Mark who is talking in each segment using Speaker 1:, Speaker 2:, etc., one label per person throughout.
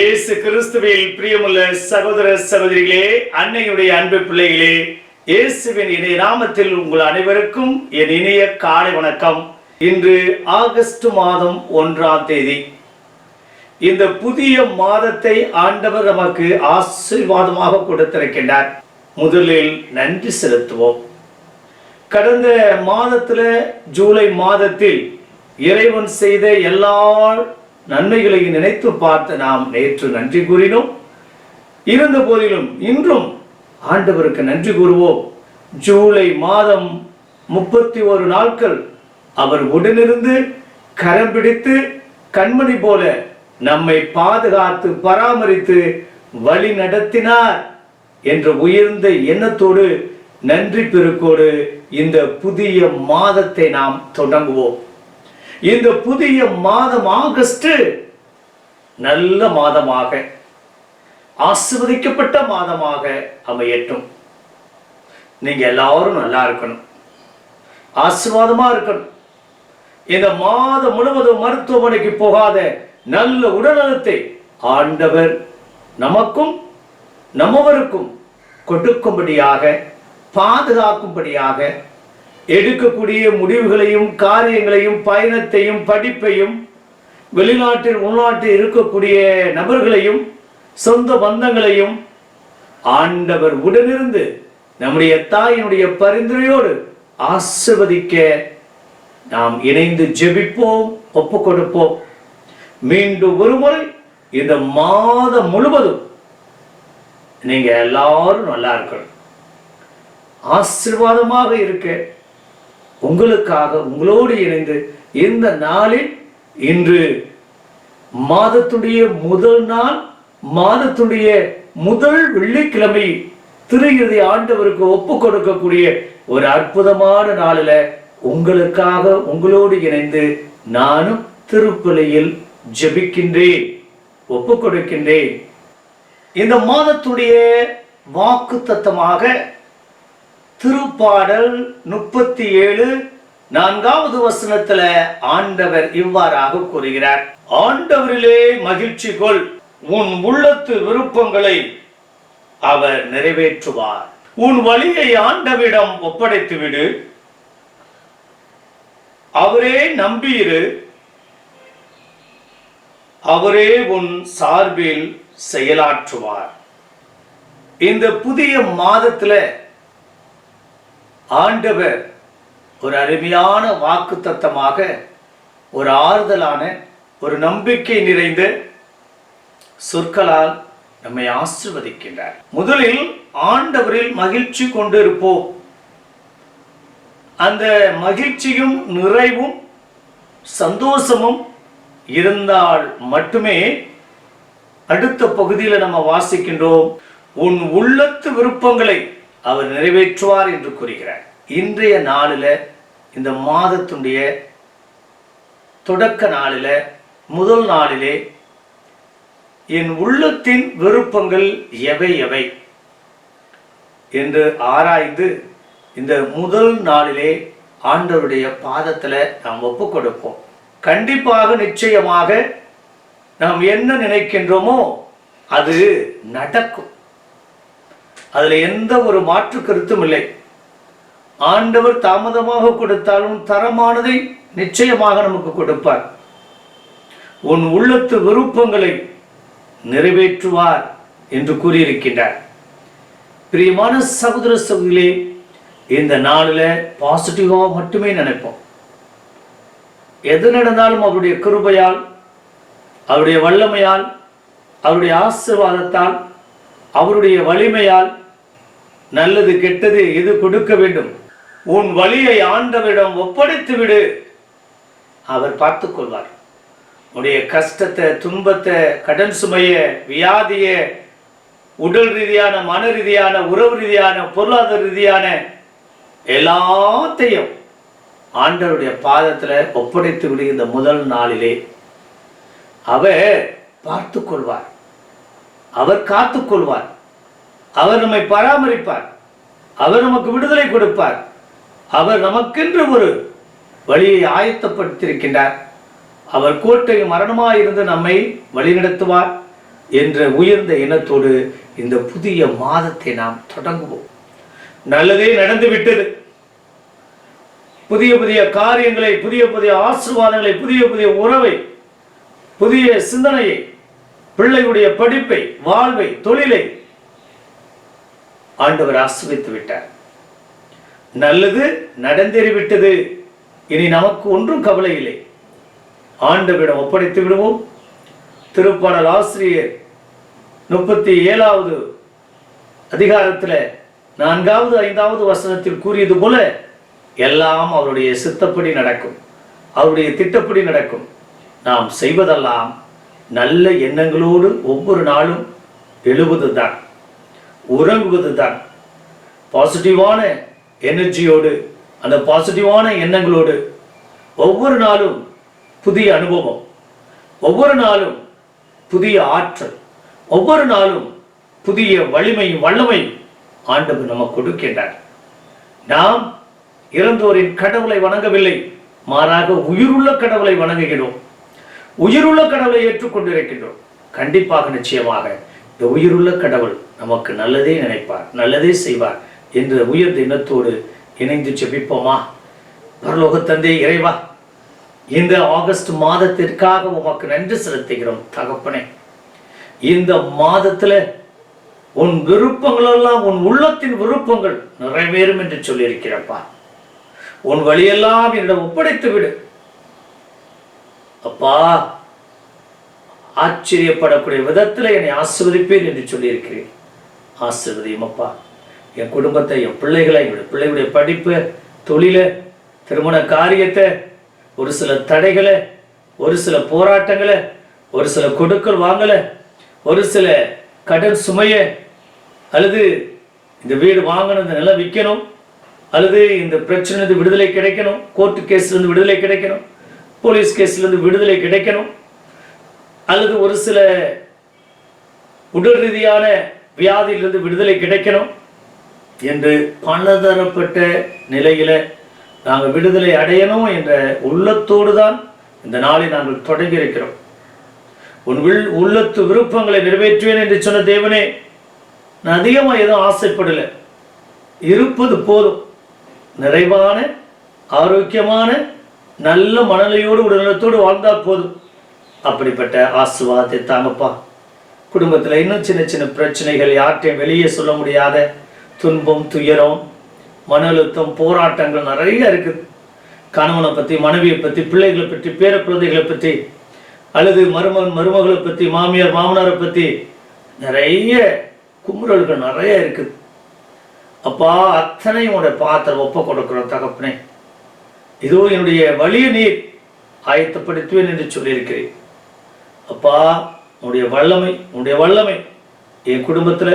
Speaker 1: இயேசு கிறிஸ்துவில் பிரியமுள்ள சகோதர சகோதரிகளே அன்னையுடைய அன்பு பிள்ளைகளே இயேசுவின் இணைய நாமத்தில் உங்கள் அனைவருக்கும் என் இணைய காலை வணக்கம். இன்று ஆகஸ்ட் மாதம் ஒன்றாம் தேதி. இந்த புதிய மாதத்தை ஆண்டவர் நமக்கு ஆசீர்வாதமாக கொடுத்திருக்கின்றார். முதலில் நன்றி செலுத்துவோம். கடந்த மாதத்துல ஜூலை மாதத்தில் இறைவன் செய்த எல்லா நன்மைகளை நினைத்து பார்த்து நாம் நேற்று நன்றி கூறினோம். இருந்த போதிலும் இன்றும் ஆண்டவருக்கு நன்றி கூறுவோம். ஜூலை மாதம் முப்பத்தி ஒரு நாட்கள் அவர் உடனிருந்து கரம் பிடித்து கண்மணி போல நம்மை பாதுகாத்து பராமரித்து வழி நடத்தினார் என்ற உயர்ந்த எண்ணத்தோடு நன்றி பெருக்கோடு இந்த புதிய மாதத்தை நாம் தொடங்குவோம். இந்த புதிய மாதம் ஆகஸ்ட் நல்ல மாதமாக ஆசிர்வதிக்கப்பட்ட மாதமாக அமையட்டும். நீங்க எல்லாரும் நல்லா இருக்கணும். ஆசிர்வாதமா இருக்கணும். இந்த மாதம் முழுவதும் மருத்துவமனைக்கு போகாத நல்ல உடல்நலத்தை ஆண்டவர் நமக்கும் நம்மவருக்கும் கொடுக்கும்படியாக பாதுகாக்கும்படியாக எடுக்கக்கூடிய முடிவுகளையும் காரியங்களையும் பயணத்தையும் படிப்பையும் வெளிநாட்டில் உள்நாட்டில் இருக்கக்கூடிய நபர்களையும் சொந்த பந்தங்களையும் ஆண்டவர் உடனிருந்து நம்முடைய தாயினுடைய பரிந்துரையோடு ஆசிர்வதிக்க நாம் இணைந்து ஜெபிப்போம் ஒப்பு கொடுப்போம் மீண்டும் ஒருமுறை இந்த மாதம் முழுவதும் நீங்க எல்லாரும் நல்லா இருக்கணும். ஆசீர்வாதமாக இருக்க உங்களுக்காக உங்களோடு இணைந்து இந்த நாளில் இன்று மாதத்துடைய முதல் நாள் மாதத்துடைய முதல் வெள்ளிக்கிழமை திருகிருதி ஆண்டவருக்கு ஒப்பு கொடுக்கக்கூடிய ஒரு அற்புதமான நாளில் உங்களுக்காக உங்களோடு இணைந்து நானும் திருப்பலியில் ஜெபிக்கின்றேன் ஒப்பு கொடுக்கின்றேன். இந்த மாதத்துடைய வாக்கு தத்தமாக திருப்பாடல் முப்பத்தி ஏழு நான்காவது வசனத்துல ஆண்டவர் இவ்வாறாக கூறுகிறார். ஆண்டவரிலே மகிழ்ச்சி கொள் உன் உள்ளத்து விருப்பங்களை அவர் நிறைவேற்றுவார். உன் வழியை ஆண்டவிடம் ஒப்படைத்து விடு அவரே நம்பியிரு. அவரே உன் சார்பில் செயலாற்றுவார். இந்த புதிய மாதத்துல ஆண்டவர் ஒரு அருமையான வாக்கு தத்தமாக ஒரு ஆறுதலான ஒரு நம்பிக்கை நிறைந்த சொற்களால் நம்மை ஆசிர்வதிக்கின்றார். முதலில் ஆண்டவரில் மகிழ்ச்சி கொண்டிருப்போம். அந்த மகிழ்ச்சியும் நிறைவும் சந்தோஷமும் இருந்தால் மட்டுமே அடுத்த பகுதியில் நம்ம வாசிக்கின்றோம். உன் உள்ளத்து விருப்பங்களை அவர் நிறைவேற்றுவார் என்று கூறுகிறார். இன்றைய நாளில் இந்த மாதத்துடைய தொடக்க நாளில் முதல் நாளிலே என் உள்ளத்தின் விருப்பங்கள் எவை எவை என்று ஆராய்ந்து இந்த முதல் நாளிலே ஆண்டவருடைய பாதத்துல நாம் ஒப்பு கொடுப்போம். கண்டிப்பாக நிச்சயமாக நாம் என்ன நினைக்கின்றோமோ அது நடக்கும். அதுல எந்த ஒரு மாற்று கருத்தும் இல்லை. ஆண்டவர் தாமதமாக கொடுத்தாலும் தரமானதை நிச்சயமாக நமக்கு கொடுப்பார். உன் உள்ளத்து விருப்பங்களை நிறைவேற்றுவார் என்று கூறியிருக்கின்றார். பிரியமான சகோதர சகோதரிகளே இந்த நாளில் பாசிட்டிவாக மட்டுமே நினைப்போம். எது நடந்தாலும் அவருடைய கிருபையால் அவருடைய வல்லமையால் அவருடைய ஆசீர்வாதத்தால் அவருடைய வலிமையால் நல்லது கெட்டது எது கொடுக்க வேண்டும்? உன் வழியை ஆண்டவரிடம் ஒப்படைத்து விடு. அவர் பார்த்துக் கொள்வார். உன்னுடைய கஷ்டத்தை துன்பத்தை கடன் சுமைய வியாதிய உடல் ரீதியான மன ரீதியான உறவு ரீதியான பொருளாதார ரீதியான எல்லாத்தையும் ஆண்டவருடைய பாதத்தில் ஒப்படைத்து விடுகின்ற முதல் நாளிலே. அவர் பார்த்து கொள்வார். அவர் காத்துக் கொள்வார். அவர் நம்மை பராமரிப்பார். அவர் நமக்கு விடுதலை கொடுப்பார். அவர் நமக்கென்று ஒரு வழியை ஆயத்தப்படுத்தியிருக்கின்றார். அவர் கோட்டை மரணமாயிருந்து நம்மை வழிநடத்துவார் என்ற உயர்ந்த எண்ணத்தோடு இந்த புதிய மாதத்தை நாம் தொடங்குவோம். நல்லதே நடந்து விட்டது புதிய புதிய காரியங்களை புதிய புதிய ஆசீர்வாதங்களை புதிய புதிய உறவை புதிய சிந்தனையை பிள்ளையுடைய படிப்பை வாழ்வை தொழிலை ஆண்டவர் ஆசிரித்து விட்டார். நல்லது நடந்தேறிவிட்டது. இனி நமக்கு ஒன்றும் கவலை இல்லை. ஆண்டவரிடம் ஒப்படைத்து விடுவோம். திருப்பாடல் ஆசிரியர் முப்பத்தி ஏழாவது அதிகாரத்தில் நான்காவது ஐந்தாவது வசனத்தில் கூறியது போல எல்லாம் அவருடைய சித்தப்படி நடக்கும். அவருடைய திட்டப்படி நடக்கும். நாம் செய்வதெல்லாம் நல்ல எண்ணங்களோடு ஒவ்வொரு நாளும் எழுவது தான் உறங்குவது தான் பாசிட்டிவான எனர்ஜியோடு அந்த பாசிட்டிவான எண்ணங்களோடு ஒவ்வொரு நாளும் புதிய அனுபவம் ஒவ்வொரு நாளும் புதிய ஆற்றல் ஒவ்வொரு நாளும் புதிய வலிமையும் வல்லமையும் ஆண்டவர் நமக்கு கொடுக்கின்றார். நாம் இறந்தோரின் கடவுளை வணங்கவில்லை மாறாக உயிருள்ள கடவுளை வணங்குகிறோம். உயிருள்ள கடவுளை ஏற்றுக்கொண்டிருக்கின்றோம். கண்டிப்பாக நிச்சயமாக இந்த உயிருள்ள கடவுள் நமக்கு நல்லதே நினைப்பார் நல்லதே செய்வார் என்ற உயர் தினத்தோடு இணைந்து செபிப்போமா பரலோக தந்தை இறைவா இந்த ஆகஸ்ட் மாதத்திற்காக உமக்கு நன்றி செலுத்துகிறோம் தகப்பனே. இந்த மாதத்துல உன் விருப்பங்கள் எல்லாம் உன் உள்ளத்தின் விருப்பங்கள் நிறைவேறும் என்று சொல்லியிருக்கிறப்பா. உன் வழியெல்லாம் என்னிடம் ஒப்படைத்து விடு அப்பா ஆச்சரியப்படக்கூடிய விதத்தில் என்னை ஆசிர்வதிப்பேன் என்று சொல்லியிருக்கிறேன். ஆசிர்வதியும் அப்பா என் குடும்பத்தை என் பிள்ளைகளை என்னுடைய பிள்ளைகளுடைய படிப்பு தொழிலை திருமண காரியத்தை ஒரு சில தடைகளை ஒரு சில போராட்டங்களை ஒரு சில கொடுக்கல் வாங்கலை ஒரு சில கடன் சுமையை அல்லது இந்த வீடு வாங்கணும் இந்த நிலம் விற்கணும் அல்லது இந்த பிரச்சனைலேருந்து விடுதலை கிடைக்கணும் கோர்ட்டு கேஸ்லேருந்து விடுதலை கிடைக்கணும் போலீஸ் கேஸ்லேருந்து விடுதலை கிடைக்கணும் அல்லது ஒரு சில உடல் ரீதியான வியாதியிலிருந்து விடுதலை கிடைக்கணும் என்று பலதரப்பட்ட நிலையில நாங்கள் விடுதலை அடையணும் என்ற உள்ளத்தோடு தான் இந்த நாளை நாங்கள் தொடங்கி இருக்கிறோம். உன் உள் உள்ளத்து விருப்பங்களை நிறைவேற்றுவேன் என்று சொன்ன தேவனே நான் அதிகமாக எதுவும் ஆசைப்படலை. இருப்பது போதும். நிறைவான ஆரோக்கியமான நல்ல மனநிலையோடு உடல்நலத்தோடு வாழ்ந்தால் போதும். அப்படிப்பட்ட ஆசுவாதத்தை தாங்கப்பா. குடும்பத்தில் இன்னும் சின்ன சின்ன பிரச்சனைகள் யார்கிட்டையும் வெளியே சொல்ல முடியாத துன்பம் துயரம் மன அழுத்தம் போராட்டங்கள் நிறைய இருக்குது. கணவனை பற்றி மனைவியை பற்றி பிள்ளைகளை பற்றி பேர குழந்தைகளை பற்றி அல்லது மருமகன் மருமகளை பற்றி மாமியார் மாமனாரை பற்றி நிறைய குமுறல்கள் நிறைய இருக்குது. அப்பா அத்தனை உடைய பாத்திரம் ஒப்ப கொடுக்குற தகப்பனே. இதோ என்னுடைய வழியை நீர் ஆயத்தப்படுத்துவேன் என்று சொல்லியிருக்கிறேன். அப்பா உன்னுடைய வல்லமை உன்னுடைய வல்லமை. என் குடும்பத்தில்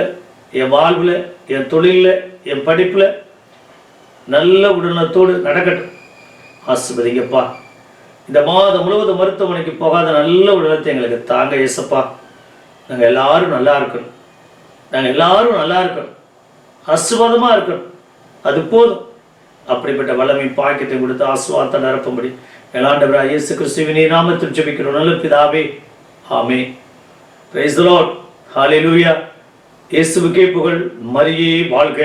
Speaker 1: என் வாழ்வில் என் தொழிலில் என் படிப்பில் நல்ல உடல்நலத்தோடு நடக்கட்டும். ஆசிர்வதிங்கப்பா. இந்த மாதம் முழுவதும் மருத்துவமனைக்கு போகாத நல்ல உடலத்தை எங்களுக்கு தாங்க ஏசப்பா நாங்கள் எல்லாரும் நல்லா இருக்கணும். நாங்கள் எல்லாரும் நல்லா இருக்கணும். ஆசிர்வாதமாக இருக்கணும். அது போதும். அப்படிப்பட்ட வல்லமை பாக்கியத்தை கொடுத்து ஆசுவாத்த நிரப்பும்படி எலாண்டவராக இயேசு கிறிஸ்துவின் நாமத்தில் ஜெபிக்கிறோம். நல்ல பிதாவே ஆமே பிரைஸ் லார்ட் ஹalleluya இயேசுவுக்கே புகழ் மரியே வாழ்க